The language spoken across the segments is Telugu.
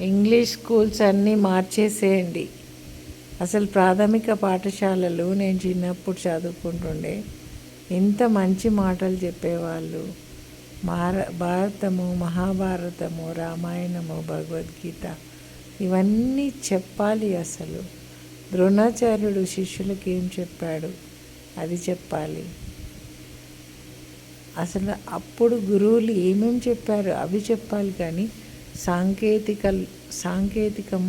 ఇంగ్లీష్ స్కూల్స్ అన్నీ మార్చేసేయండి. అసలు ప్రాథమిక పాఠశాలలు నేను చిన్నప్పుడు చదువుకుంటుండే ఇంత మంచి మాటలు చెప్పేవాళ్ళు. మార భారతము మహాభారతము రామాయణము భగవద్గీత ఇవన్నీ చెప్పాలి అసలు. ద్రోణాచార్యుడు శిష్యులకి ఏం చెప్పాడు? అది చెప్పాలి. అసలు అప్పుడు గురువులు ఏమేం చెప్పారు? అవి చెప్పాలి కానీ సాంకేతిక సాంకేతికం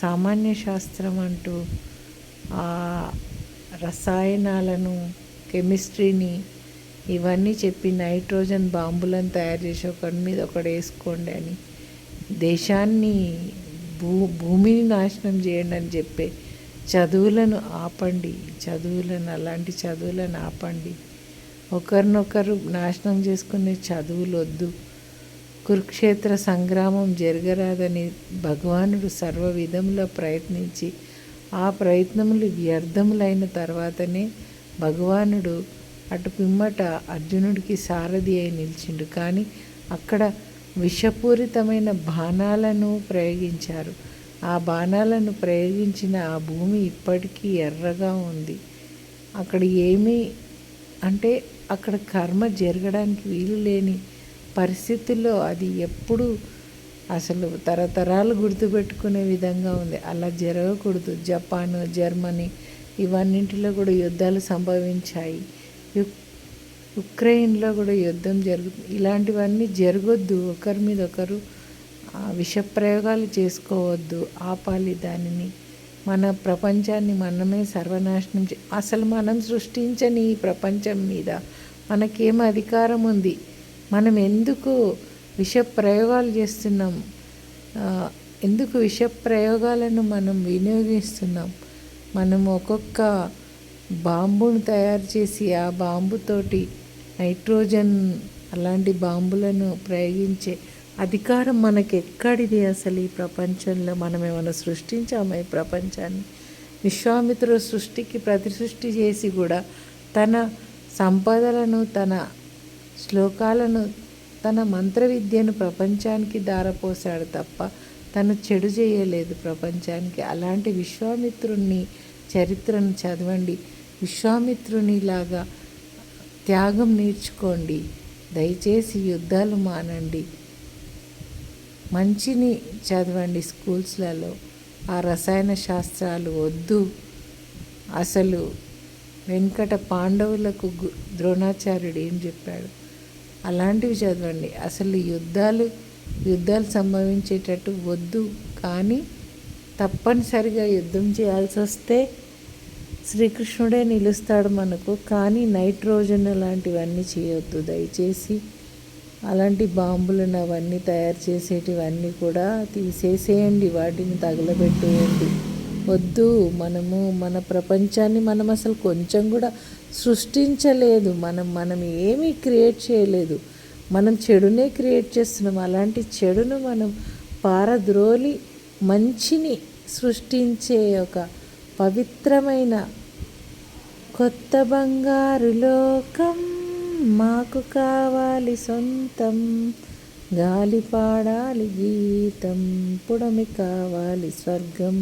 సామాన్య శాస్త్రం అంటూ ఆ రసాయనాలను కెమిస్ట్రీని ఇవన్నీ చెప్పి నైట్రోజన్ బాంబులను తయారు చేసి ఒకటి మీద ఒకటి వేసుకోండి అని దేశాన్ని భూ భూమిని నాశనం చేయండి అని చెప్పే చదువులను ఆపండి చదువులను అలాంటి చదువులను ఆపండి. ఒకరినొకరు నాశనం చేసుకునే చదువులు వద్దు కురుక్షేత్ర సంగ్రామం జరగరాదని భగవానుడు సర్వ విధముల ప్రయత్నించి ఆ ప్రయత్నములు వ్యర్థములైన తర్వాతనే భగవానుడు అటు పిమ్మట అర్జునుడికి సారథి అయి నిలిచిండు. కానీ అక్కడ విషపూరితమైన బాణాలను ప్రయోగించారు. ఆ బాణాలను ప్రయోగించిన ఆ భూమి ఇప్పటికీ ఎర్రగా ఉంది. అక్కడ ఏమీ అంటే అక్కడ కర్మ జరగడానికి వీలు లేని పరిస్థితుల్లో అది ఎప్పుడు అసలు తరతరాలు గుర్తుపెట్టుకునే విధంగా ఉంది. అలా జరగకూడదు. జపాన్ జర్మనీ ఇవన్నింటిలో కూడా యుద్ధాలు సంభవించాయి. యుక్ ఉక్రెయిన్లో కూడా యుద్ధం జరుగుతుంది. ఇలాంటివన్నీ జరగొద్దు. ఒకరి మీద ఒకరు విషప్రయోగాలు చేసుకోవద్దు. ఆపాలి దానిని. మన ప్రపంచాన్ని మనమే సర్వనాశనం చే అసలు మనం సృష్టించని ఈ ప్రపంచం మీద మనకేం అధికారం ఉంది? మనం ఎందుకు విష ప్రయోగాలు చేస్తున్నాం ఎందుకు విష ప్రయోగాలను మనం వినియోగిస్తున్నాం? మనం ఒక్కొక్క బాంబును తయారు చేసి ఆ బాంబుతోటి నైట్రోజన్ అలాంటి బాంబులను ప్రయోగించే అధికారం మనకి ఎక్కడిది అసలు ఈ ప్రపంచంలో? మనం ఏమైనా సృష్టించామా ఈ ప్రపంచాన్ని? విశ్వామిత్రుడు సృష్టికి ప్రతి సృష్టి చేసి కూడా తన సంపదలను తన శ్లోకాలను తన మంత్ర విద్యను ప్రపంచానికి దారపోశాడు తప్ప తను చెడు చేయలేదు ప్రపంచానికి. అలాంటి విశ్వామిత్రుణ్ణి చరిత్రను చదవండి. విశ్వామిత్రునిలాగా త్యాగం నేర్చుకోండి. దయచేసి యుద్ధాలు మానండి. మంచిని చదవండి స్కూల్స్లలో. ఆ రసాయన శాస్త్రాలు వద్దు. అసలు వెంకట పాండవులకు ద్రోణాచార్యుడు ఏం చెప్పాడు? అలాంటివి చదవండి. అసలు యుద్ధాలు యుద్ధాలు సంభవించేటట్టు వద్దు. కానీ తప్పనిసరిగా యుద్ధం చేయాల్సి వస్తే శ్రీకృష్ణుడే నిలుస్తాడు మనకు. కానీ నైట్రోజన్ లాంటివన్నీ చేయొద్దు. దయచేసి అలాంటి బాంబులను అవన్నీ తయారు చేసేటివన్నీ కూడా తీసేసేయండి. వాటిని తగలబెట్టేయండి. వద్దు. మనము మన ప్రపంచాన్ని మనం అసలు కొంచెం కూడా సృష్టించలేదు. మనం మనం ఏమీ క్రియేట్ చేయలేదు. మనం చెడునే క్రియేట్ చేస్తున్నాం. అలాంటి చెడును మనం పారద్రోలి మంచిని సృష్టించే ఒక పవిత్రమైన కొత్త బంగారు లోకం మాకు కావాలి సొంతం. గాలి పాడాలి గీతం పుడమి కావాలి స్వర్గం.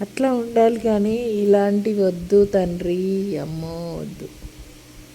అట్లా ఉండాలి కానీ ఇలాంటివి వద్దు తండ్రి అమ్మో వద్దు.